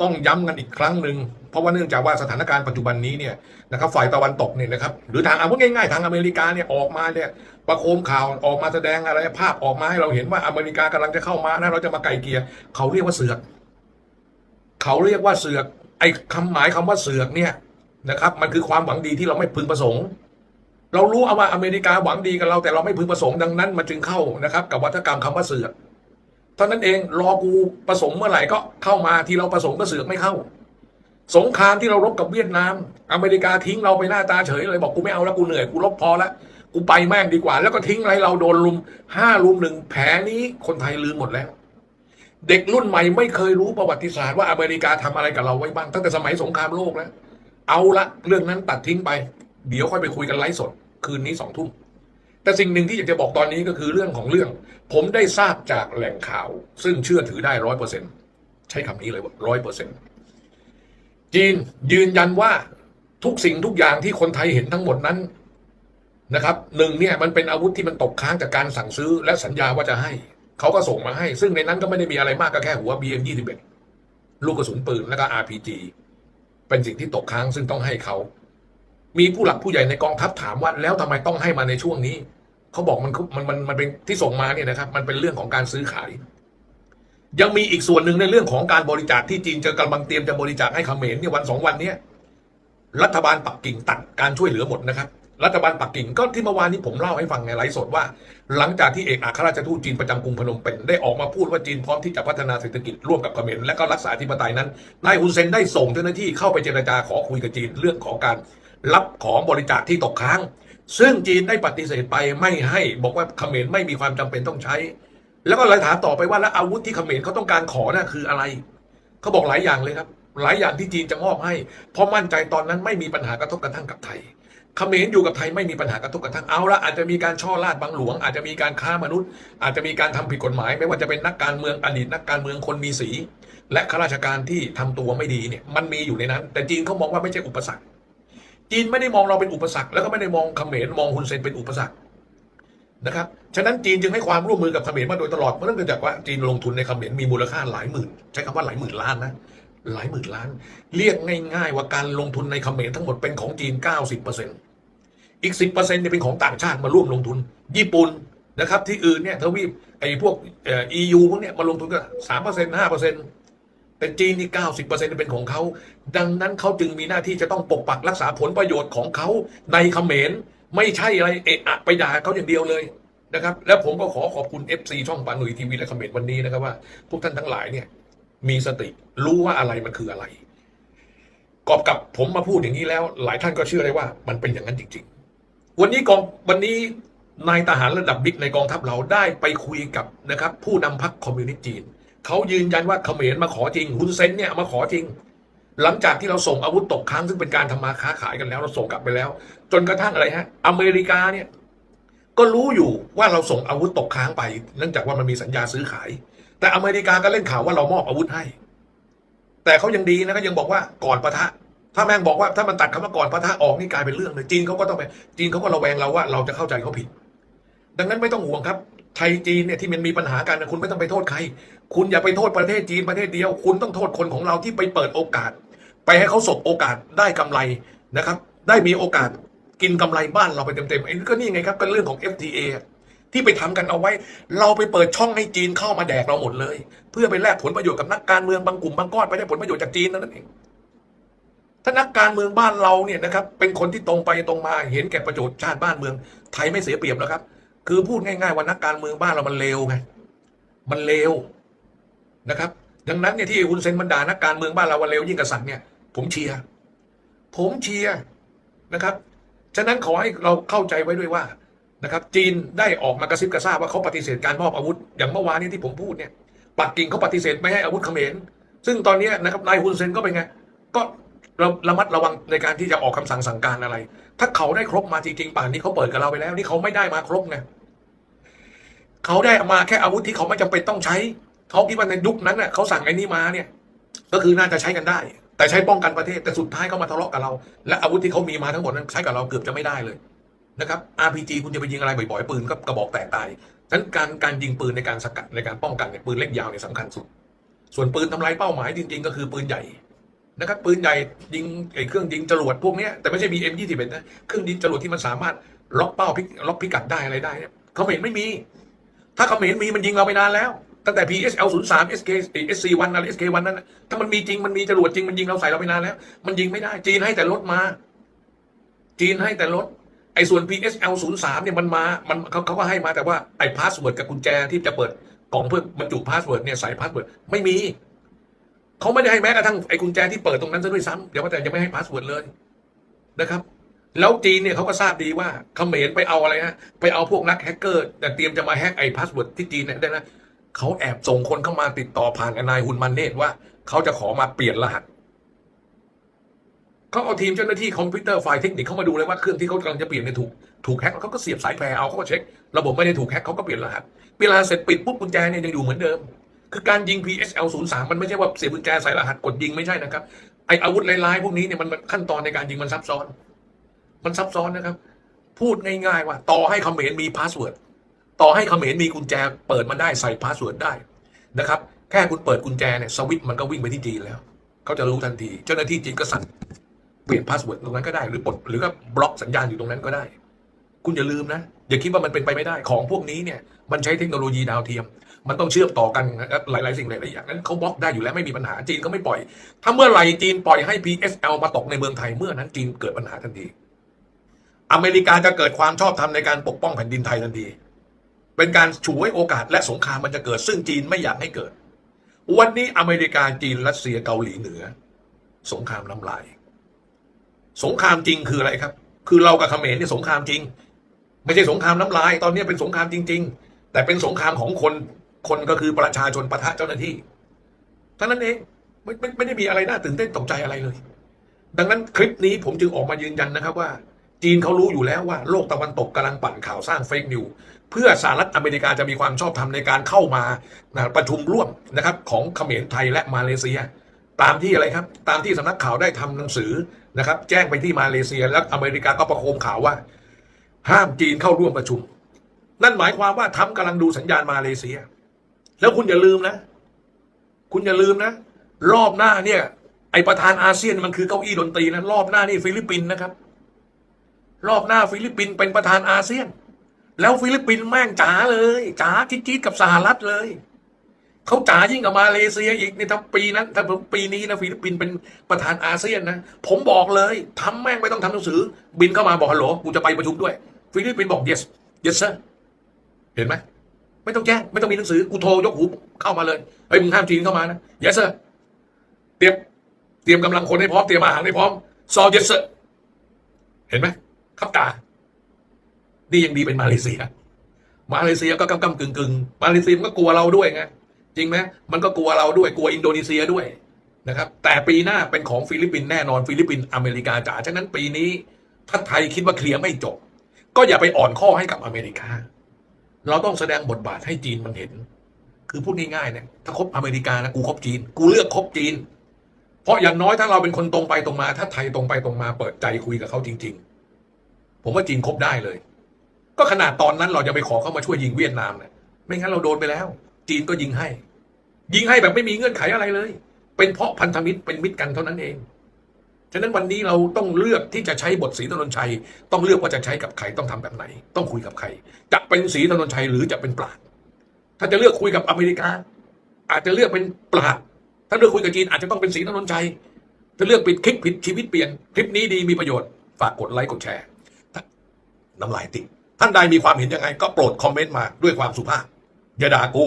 ต้องย้ำกันอีกครั้งหนึ่งเพราะว่าเนื่องจากว่าสถานการณ์ปัจจุบันนี้เนี่ยนะครับฝ่ายตะวันตกเนี่ยนะครับหรือทางเอาพูดง่ายๆทางอเมริกาเนี่ยออกมาเนี่ยประโคมข่าวออกมาแสดงอะไรภาพออกมาให้เราเห็นว่าอเมริกากำลังจะเข้ามานะเราจะมาไกลเกลียเขาเรียกว่าเสือก เขาเรียกว่าเสือกไอ้คำหมายคำว่าเสือกเนี่ยนะครับมันคือความหวังดีที่เราไม่พึงประสงค์เรารู้เอาว่าอเมริกาหวังดีกับเราแต่เราไม่พึงประสงค์ดังนั้นมันจึงเข้านะครับ กับวัฒกรรมคำว่าเสือก เท่านั้นเองรอกูประสงค์เมื่อไหร่ก็เข้ามาที่เราประสงค์ก็เสือกไม่เข้า สงครามที่เรารบกับเวียดนาม อเมริกาทิ้งเราไปหน้าตาเฉยเลยบอกกูไม่เอาแล้วกูเหนื่อยกูรบพอแล้วกูไปแม่งดีกว่า แล้วก็ทิ้งไรเราโดนลุมห้าลุมหนึ่งแผลนี้คนไทยลืมหมดแล้ว เด็กรุ่นใหม่ไม่เคยรู้ประวัติศาสตร์ว่าอเมริกาทำอะไรกับเราไว้บ้างตั้งแต่สมัยสงครามโลกแล้วเอาละเรื่องนั้นตัดทิ้งไป เดี๋ยวค่อยไปคุยกันไลฟ์สด คืนนี้สองทุ่ม แต่สิ่งหนึ่งที่อยากจะบอกตอนนี้ก็คือเรื่องของเรื่อง ผมได้ทราบจากแหล่งข่าว ซึ่งเชื่อถือได้ร้อยเปอร์เซ็นใช้คำนี้เลยว่าร้อยเปอร์เซ็นจีนยืนยันว่าทุกสิ่งทุกอย่างที่คนไทยเห็นทั้งหมดนั้นนะครับหนึ่งเนี่ยมันเป็นอาวุธที่มันตกค้างจากการสั่งซื้อและสัญญาว่าจะให้ เขาก็ส่งมาให้ ซึ่งในนั้นก็ไม่ได้มีอะไรมากก็แค่หัว BM 21 ลูกกระสุนปืนแล้วก็ RPG เป็นสิ่งที่ตกค้างซึ่งต้องให้เขา มีผู้หลักผู้ใหญ่ในกองทัพถามว่าแล้วทำไมต้องให้มาในช่วงนี้ เขาบอกมันมันมันมันเป็นที่ส่งมาเนี่ยนะครับ มันเป็นเรื่องของการซื้อขาย ยังมีอีกส่วนหนึ่งในเรื่องของการบริจาคที่จีนจะกำลังเตรียมจะบริจาคให้เขมรเนี่ยวันสองวันเนี้ยรัฐบาลปักกิ่งตัดการช่วยเหลือหมดนะครับ รัฐบาลปักกิ่งก็ที่เมื่อวานนี้ผมเล่าให้ฟังในไลฟ์สดว่า หลังจากที่เอกอัครราชทูตจีนประจำกรุงพนมเปญได้ออกมาพูดว่าจีนพร้อมที่จะพัฒนาเศรษฐกิจร่วมกับเขมรและก็รักษาธิปไตยนั้นนายฮุนเซนได้ส่งเจ้าหน้าที่เข้าไปเจรจาขอคุยกับจีนเรื่องของการ รับของบริจาคที่ตกค้าง ซึ่งจีนได้ปฏิเสธไปไม่ให้บอกว่าเขมรไม่มีความจำเป็นต้องใช้ แล้วก็เลยถามต่อไปว่าแล้วอาวุธที่เขมรเขาต้องการขอน่ะคืออะไรเขาบอกหลายอย่างเลยครับ หลายอย่างที่จีนจะมอบให้ เพราะมั่นใจตอนนั้นไม่มีปัญหากระทบกระทั่งกับไทยเขมรอยู่กับไทยไม่มีปัญหากระทบกระทั่งเอาละอาจจะมีการช่อราดบังหลวง อาจจะมีการค้ามนุษย์ อาจจะมีการทำผิดกฎหมาย ไม่ว่าจะเป็นนักการเมืองอดีตนักการเมืองคนมีสี และข้าราชการที่ทำตัวไม่ดีเนี่ยมันมีอยู่ในนั้น แต่จีนเขามองว่าไม่ใช่อุปสรรค จีนไม่ได้มองเราเป็นอุปสรรค แล้วก็ไม่ได้มองเขมรมองฮุนเซนเป็นอุปสรรคนะครับ ฉะนั้นจีนจึงให้ความร่วมมือกับเขมรมาโดยตลอด เพราะเนื่องจากว่าจีนลงทุนในเขมรมีมูลค่าหลายหมื่น ใช้คำว่าหลายหมื่นล้านนะ หลายหมื่นล้าน เรียกง่าย ๆ ว่าการลงทุนในเขมรทั้งหมดเป็นของจีน 90%อีก 10%เนี่ยเป็นของต่างชาติมาร่วมลงทุน ญี่ปุ่นนะครับ ที่อื่นเนี่ยทวีปไอ้พวกเอ่อ EU พวกเนี้ยมาลงทุนก็3% 5% แต่จีนนี่90%เป็นของเขา ดังนั้นเขาจึงมีหน้าที่จะต้องปกปักรักษาผลประโยชน์ของเขาในเขมรไม่ใช่อะไรเอะอะไปด่าเขาอย่างเดียวเลยนะครับ แล้วผมก็ขอขอบคุณ FC ช่องปาหนุ่ยทีวีและเขมรวันนี้นะครับว่าพวกท่านทั้งหลายเนี่ย มีสติรู้ว่าอะไรมันคืออะไรกอบกับผมมาพูดอย่างนี้แล้ว หลายท่านก็เชื่อได้ว่า มันเป็นอย่างนั้นจริง ๆ วันนี้กองวันนี้นายทหารระดับบิ๊กในกองทัพเราได้ไปคุยกับนะครับ ผู้นำพรรคคอมมิวนิสต์จีน เขายืนยันว่าเขมรมาขอจริงฮุนเซนเนี่ยมาขอจริง หลังจากที่เราส่งอาวุธตกค้างซึ่งเป็นการทำมาค้าขายกันแล้ว เราส่งกลับไปแล้ว จนกระทั่งอะไรฮะ อเมริกาเนี่ย ก็รู้อยู่ว่าเราส่งอาวุธตกค้างไป เนื่องจากว่ามันมีสัญญาซื้อขาย แต่อเมริกาก็เล่นข่าวว่าเรามอบอาวุธให้ แต่เขายังดีนะก็ยังบอกว่าก่อนปะทะ ถ้าแม่งบอกว่าถ้ามันตัดคำว่าก่อนปะทะออกนี่กลายเป็นเรื่องเลยจีนเขาก็ต้องไปจีนเขาก็ระแวงเราว่าเราจะเข้าใจเขาผิด ดังนั้นไม่ต้องห่วงครับไทยจีนเนี่ยที่มันมีปัญหากันคุณไม่ต้องไปโทษใคร คุณอย่าไปโทษประเทศจีนประเทศเดียว คุณต้องโทษคนของเราที่ไปเปิดโอกาส ไปให้เขาสบโอกาสได้กำไรนะครับ ได้มีโอกาสกินกำไรบ้านเราไปเต็มๆไอ้ก็นี่ไงครับก็เรื่องของ FTA ที่ไปทำกันเอาไว้ เราไปเปิดช่องให้จีนเข้ามาแดกเราหมดเลย เพื่อไปแลกผลประโยชน์กับนักการเมืองบางกลุ่มบางก้อนไปได้ผลประโยชน์จากจีนนั่นเองถ้านักการเมืองบ้านเราเนี่ยนะครับเป็นคนที่ตรงไปตรงมาเห็นแก่ประโยชน์ชาติบ้านเมืองไทยไม่เสียเปรียบแล้วครับ คือพูดง่ายๆว่านักการเมืองบ้านเรามันเลวไงมันเลวนะครับ ดังนั้นเนี่ยที่คุณเซนมันด่านักการเมืองบ้านเราว่าเลวยิ่งกษัตริย์เนี่ย ผมเชียร์ผมเชียร์นะครับ ฉะนั้นขอให้เราเข้าใจไว้ด้วยว่านะครับ จีนได้ออกมากระซิบกระซาบว่าเขาปฏิเสธการมอบอาวุธ อย่างเมื่อวานนี้ที่ผมพูดเนี่ยปักกิ่งเขาปฏิเสธไม่ให้อาวุธเขมรซึ่งตอนนี้นะครับนายฮุนเซนก็เป็นไงก็ ระระมัดระวังในการที่จะออกคำสั่งสั่งการอะไร ถ้าเขาได้ครบมาจริงๆป่านนี้เขาเปิดกับเราไปแล้ว นี่เขาไม่ได้มาครบไงเขาได้มาแค่อาวุธที่เขาไม่จำเป็นต้องใช้เขาคิดว่าในยุคนั้นน่ะเขาสั่งไอ้นี่มาเนี่ย ก็คือน่าจะใช้กันได้ แต่ใช้ป้องกันประเทศแต่สุดท้ายเขามาทะเลาะกับเรา และอาวุธที่เขามีมาทั้งหมดนั้นใช้กับเราเกือบจะไม่ได้เลยนะครับ RPG คุณจะไปยิงอะไรบ่อยๆปืนก็กระบอกแตกตายฉะนั้นการการยิงปืนในการสกัดในการป้องกันเนี่ยปืนเล็กยาวเนี่ยสำคัญสุด ส่วนปืนทำลายเป้าหมายจริง ๆ ก็คือปืนใหญ่ นะครับปืนใหญ่ยิงไอ้เครื่องยิงจรวดพวกนี้แต่ไม่ใช่ BM 21 นะเครื่องยิงจรวดที่มันสามารถล็อกเป้าพิล็อกพิกัดได้อะไรได้เนี่ยเขาเห็นไม่มี ถ้าเขาเห็นมีมันยิงเราไปนานแล้ว ตั้งแต่ PSL 0 3 SK SC 1 อะไร SK 1 นั่นนะถ้ามันมีจริงมันมีจรวดจริงมันยิงเราใส่เราไปนานแล้ว มันยิงไม่ได้ จีนให้แต่รถมา จีนให้แต่รถไอ้ส่วน PSL 0 3เนี่ยมันมา มันเขาเขาก็ให้มาแต่ว่าไอ้พาสเวิร์ดกับกุญแจที่จะเปิดกล่องเพื่อบรรจุพาสเวิร์ดเนี่ยใส่พาสเวิร์ดไม่มี เขาไม่ได้ให้แม้กระทั่งไอ้กุญแจที่เปิดตรงนั้นซะด้วยซ้ำเดี๋ยวแต่ยังไม่ให้พาสเวิร์ดเลยนะครับ แล้วจีนเนี่ยเขาก็ทราบดีว่าเขมรไปเอาอะไรฮะไปเอาพวกนักแฮกเกอร์แต่เตรียมจะมาแฮกไอ้พาสเวิร์ดที่จีนเนี่ยได้นะเขาแอบส่งคนเข้ามาติดต่อผ่านกับนายฮุนมันเนตว่าเขาจะขอมาเปลี่ยนรหัสเขาเอาทีมเจ้าหน้าที่คอมพิวเตอร์ไฟล์เทคนิคเข้ามาดูเลยว่าเครื่องที่เขากำลังจะเปลี่ยนเนี่ยถูกถูกแฮกเขาก็เสียบสายแพรเอาเขาก็เช็ค ระบบไม่ได้ถูกแฮกเขาก็เปลี่ยนรหัสเวลาเสร็จปิดปุ๊บกุญแจเนี่ยยังอยู่เหมือนเดิม คือการยิง PSL 0 3มันไม่ใช่ว่าเสียบกุญแจใส่รหัสกดยิงไม่ใช่นะครับไออาวุธลายๆพวกนี้เนี่ยมันมันขั้นตอนในการยิงมันซับซ้อน มันซับซ้อนนะครับ พูดง่ายๆว่า ต่อให้เขมรมีพาสเวิร์ดต่อให้เขมรมีกุญแจเปิดมันได้ใส่พาสเวิร์ดได้นะครับ แค่คุณเปิดกุญแจเนี่ยสวิตช์มันก็วิ่งไปที่จีนแล้วเขาจะรู้ทันที เจ้าหน้าที่จีนก็สั่งเปลี่ยนพาสเวิร์ดตรงนั้นก็ได้หรือปลดหรือก็บล็อกสัญญาณอยู่ตรงนั้นก็ได้ คุณอย่าลืมนะ อย่าคิดว่ามันเป็นไปไม่ได้ของพวกนี้เนี่ยมันใช้เทคโนโลยีดาวเทียม มันต้องเชื่อมต่อกันครับหลาย ๆ สิ่งหลายๆอย่างนั้นเขาบล็อกได้อยู่แล้วไม่มีปัญหาจีนก็ไม่ปล่อย ถ้าเมื่อไหร่จีนปล่อยให้ PSL มาตกในเมืองไทยเมื่อนั้นจีนเกิดปัญหาทันที อเมริกาจะเกิดความชอบธรรมในการปกป้องแผ่นดินไทยทันทีเป็นการฉวยโอกาสและสงครามมันจะเกิด ซึ่งจีนไม่อยากให้เกิด วันนี้อเมริกาจีนรัสเซียเกาหลีเหนือ สงครามน้ำลาย สงครามจริงคืออะไรครับ คือเรากับเขมรเนี่ยสงครามจริง ไม่ใช่สงครามน้ำลาย ตอนนี้เป็นสงครามจริง ๆ แต่เป็นสงครามของคนคนก็คือประชาชนปะทะเจ้าหน้าที่เท่านั้นเองไม่ไม่ไม่ได้มีอะไรน่าตื่นเต้นตกใจอะไรเลย ดังนั้นคลิปนี้ผมจึงออกมายืนยันนะครับว่า จีนเขารู้อยู่แล้วว่าโลกตะวันตกกำลังปั่นข่าวสร้างเฟกนิวเพื่อสหรัฐอเมริกาจะมีความชอบธรรมในการเข้ามานะประชุมร่วมนะครับของเขมรไทยและมาเลเซีย ตามที่อะไรครับ ตามที่สำนักข่าวได้ทำหนังสือนะครับ แจ้งไปที่มาเลเซีย แล้วอเมริกาก็ประโคมข่าวว่า ห้ามจีนเข้าร่วมประชุม นั่นหมายความว่าทำกำลังดูสัญญาณมาเลเซีย แล้วคุณอย่าลืมนะ คุณอย่าลืมนะ รอบหน้าเนี่ย ไอประธานอาเซียนมันคือเก้าอี้ดนตรีนะรอบหน้านี่ฟิลิปปินส์นะครับ รอบหน้าฟิลิปปินส์เป็นประธานอาเซียน แล้วฟิลิปปินส์แม่งจ๋าเลยจ๋าจี๊ดกับสหรัฐเลยเขาจ๋ายิ่งกับมาเลเซียอีกในทั้งปีนั้นถ้าปีนี้นะฟิลิปปินส์เป็นประธานอาเซียนนะ ผมบอกเลยทำแม่งไม่ต้องทำหนังสือ บินเข้ามาบอกฮัลโหลกูจะไปประชุมด้วย ฟิลิปปินส์บอก yes yes sir เห็นไหมไม่ต้องแจ้งไม่ต้องมีหนังสือกูโทรยกหูเข้ามาเลยเฮ้ยมึงห้ามจีนเข้ามานะ yes sir เตรียมเตรียมกำลังคนให้พร้อมเตรียมอาหารให้พร้อมซอ yes sir เห็นไหมครับตา นี่ยังดีเป็นมาเลเซีย มาเลเซียก็กำกำกึ่งกึ่งมาเลเซียมันก็กลัวเราด้วยไงจริงไหมมันก็กลัวเราด้วยกลัวอินโดนีเซียด้วยนะครับ แต่ปีหน้าเป็นของฟิลิปปินส์แน่นอนฟิลิปปินส์อเมริกาจ๋าฉะนั้นปีนี้ถ้าไทยคิดว่าเคลียร์ไม่จบ ก็อย่าไปอ่อนข้อให้กับอเมริกา เราต้องแสดงบทบาทให้จีนมันเห็น คือพูดง่ายๆเนี่ยถ้าคบอเมริกานะกูคบจีน กูเลือกคบจีน เพราะอย่างน้อยถ้าเราเป็นคนตรงไปตรงมา ถ้าไทยตรงไปตรงมา เปิดใจคุยกับเขาจริง ๆ ผมว่าจีนคบได้เลย ก็ขนาดตอนนั้นเราจะไปขอเข้ามาช่วยยิงเวียดนามเนี่ยไม่งั้นเราโดนไปแล้ว จีนก็ยิงให้ ยิงให้แบบไม่มีเงื่อนไขอะไรเลย เป็นเพราะพันธมิตรเป็นมิตรกันเท่านั้นเอง ฉะนั้นวันนี้เราต้องเลือกที่จะใช้บทศรีถนนชัย ต้องเลือกว่าจะใช้กับใครต้องทำแบบไหน ต้องคุยกับใคร จะเป็นศรีถนนชัยหรือจะเป็นปราดถ้าจะเลือกคุยกับอเมริกา อาจจะเลือกเป็นปราดถ้าเลือกคุยกับจีนอาจจะต้องเป็นศรีถนนชัยถ้าเลือกปิดคลิปผิดชีวิตเปลี่ยนคลิปนี้ดีมีประโยชน์ฝากกดไลค์กดแชร์น้ำลายติดท่านใดมีความเห็นยังไง ก็โปรดคอมเมนต์มาด้วยความสุภาพอย่าด่ากู